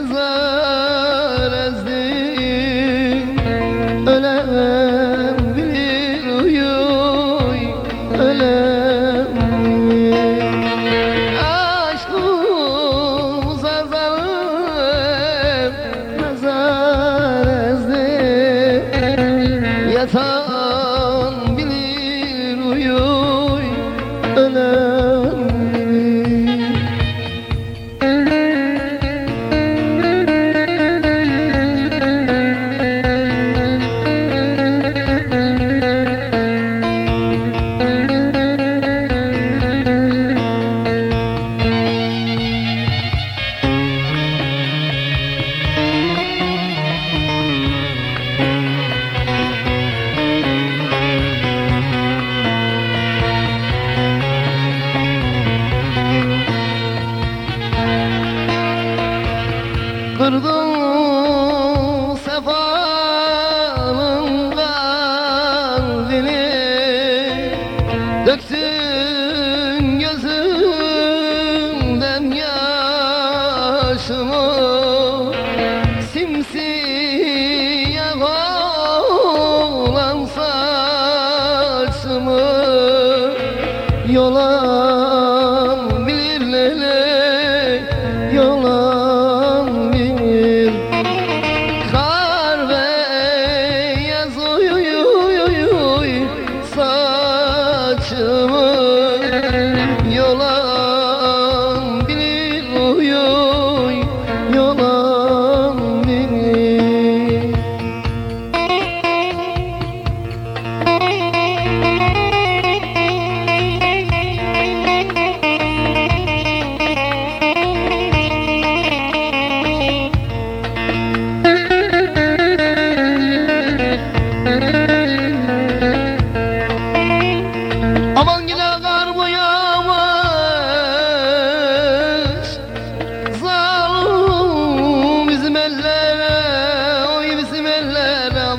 ever Kırdın sefanın kalbini Döktün gözümden yaşımı. Simsiyah olan saçımı Yolan Saçımı Yolan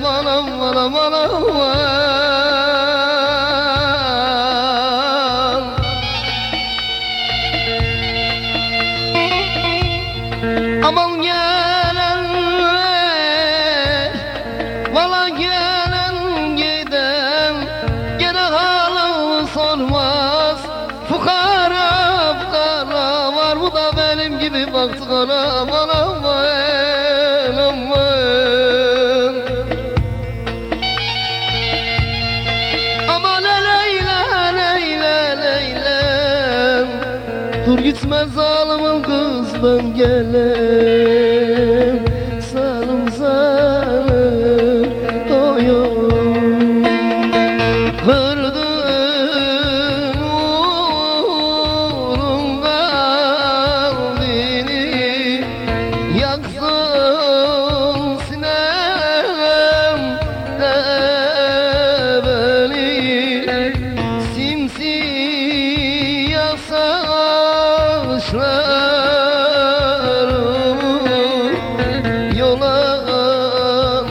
Aman aman aman aman. Aman gelenler Valla gelen giden Gene halı sormaz. Fukara fukara var Bu da benim gibi baktı kara Aman aman gitme zalimin kız ben gelem Zalim zalim doyum Kırdın uğrun kalbini Yaktın sinemde beni Simsiyah Krishna.